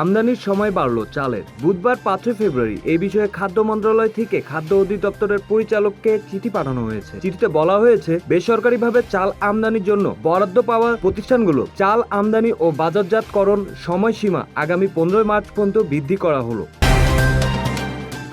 আমদানির সময় বাড়ল চালের। বুধবার পাঁচই ফেব্রুয়ারি এই বিষয়ে খাদ্য মন্ত্রণালয় থেকে খাদ্য অধিদপ্তরের পরিচালককে চিঠি পাঠানো হয়েছে। চিঠিতে বলা হয়েছে, বেসরকারিভাবে চাল আমদানির জন্য বরাদ্দ পাওয়া প্রতিষ্ঠানগুলো চাল আমদানি ও বাজারজাতকরণ সময়সীমা আগামী পনেরোই মার্চ পর্যন্ত বৃদ্ধি করা হলো।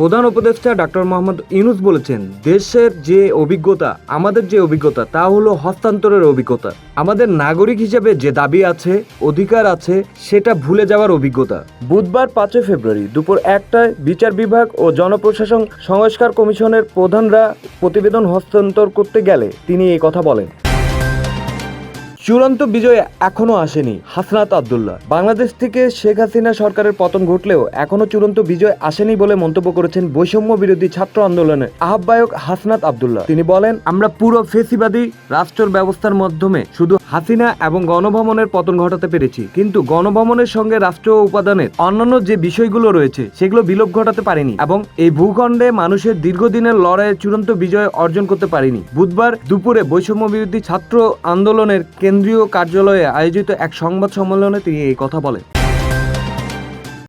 প্রধান উপদেষ্টা ডক্টর মোহাম্মদ ইউনুস বলেছেন, দেশের যে অভিজ্ঞতা, আমাদের যে অভিজ্ঞতা, তা হলো হস্তান্তরের অভিজ্ঞতা। আমাদের নাগরিক হিসেবে যে দাবি আছে, অধিকার আছে, সেটা ভুলে যাওয়ার অভিজ্ঞতা। বুধবার পাঁচই ফেব্রুয়ারি দুপুর একটায় বিচার বিভাগ ও জনপ্রশাসন সংস্কার কমিশনের প্রধানরা প্রতিবেদন হস্তান্তর করতে গেলে তিনি এই কথা বলেন। চূড়ান্ত বিজয় এখনও আসেনি হাসনাত আবদুল্লাহ। বাংলাদেশ থেকে শেখ হাসিনা সরকারের পতন ঘটলেও এখনও চূড়ান্ত বিজয় আসেনি বলে মন্তব্য করেছেন বৈষম্য বিরোধী ছাত্র আন্দোলনের আহ্বায়ক হাসনাত আবদুল্লাহ। তিনি বলেন, আমরা পুরো ফেসিবাদী রাষ্ট্র ব্যবস্থার মাধ্যমে শুধু হাসিনা এবং গণভবনের পতন ঘটাতে পেরেছি। কিন্তু গণভবনের সঙ্গে রাষ্ট্র উপাদানের অন্যান্য যে বিষয়গুলো রয়েছে, সেগুলো বিলোপ ঘটাতে পারেনি এবং এই ভূখণ্ডে মানুষের দীর্ঘদিনের লড়াইয়ে চূড়ান্ত বিজয় অর্জন করতে পারিনি। বুধবার দুপুরে বৈষম্য বিরোধী ছাত্র আন্দোলনের কেন্দ্রীয় কার্যালয়ে আয়োজিত এক সংবাদ সম্মেলনে তিনি এই কথা বলেন।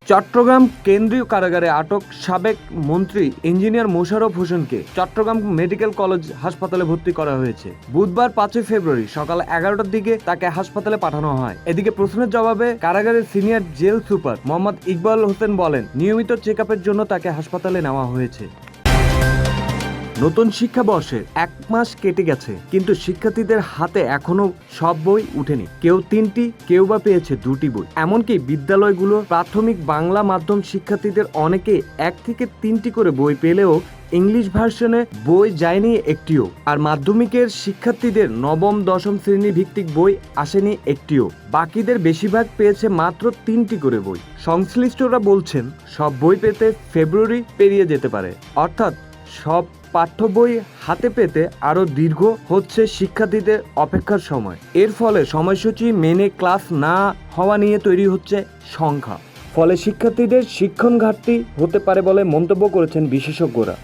চট্টগ্রাম কেন্দ্রীয় কারাগারে আটক সাবেক মন্ত্রী ইঞ্জিনিয়ার মোশারফ হোসেনকে চট্টগ্রাম মেডিকেল কলেজ হাসপাতালে ভর্তি করা হয়েছে। বুধবার পাঁচই ফেব্রুয়ারি সকাল এগারোটার দিকে তাকে হাসপাতালে পাঠানো হয়। এদিকে প্রশ্নের জবাবে কারাগারের senior jail super Mohammad Iqbal Hossain বলেন, নিয়মিত চেক জন্য তাকে হাসপাতালে নেওয়া হয়েছে। নতুন শিক্ষাবর্ষের এক মাস কেটে গেছে, কিন্তু শিক্ষার্থীদের হাতে এখনও সব বই উঠেনি। কেউ তিনটি, কেউ বা পেয়েছে দুটি বই। এমনকি বিদ্যালয়গুলো প্রাথমিক বাংলা মাধ্যম শিক্ষার্থীদের অনেকে এক থেকে তিনটি করে বই পেলেও ইংলিশ ভার্সনে বই যায়নি একটিও। আর মাধ্যমিকের শিক্ষার্থীদের নবম, দশম শ্রেণি ভিত্তিক বই আসেনি একটিও। বাকিদের বেশিরভাগ পেয়েছে মাত্র তিনটি করে বই। সংশ্লিষ্টরা বলছেন, সব বই পেতে ফেব্রুয়ারি পেরিয়ে যেতে পারে। অর্থাৎ সব পাঠ্য বই হাতে পেতে আরও দীর্ঘ হচ্ছে শিক্ষার্থীদের অপেক্ষার সময়। এর ফলে সময়সূচি মেনে ক্লাস না হওয়া নিয়ে তৈরি হচ্ছে সংখ্যা। ফলে শিক্ষার্থীদের শিক্ষণ ঘাটতি হতে পারে বলে মন্তব্য করেছেন বিশেষজ্ঞরা।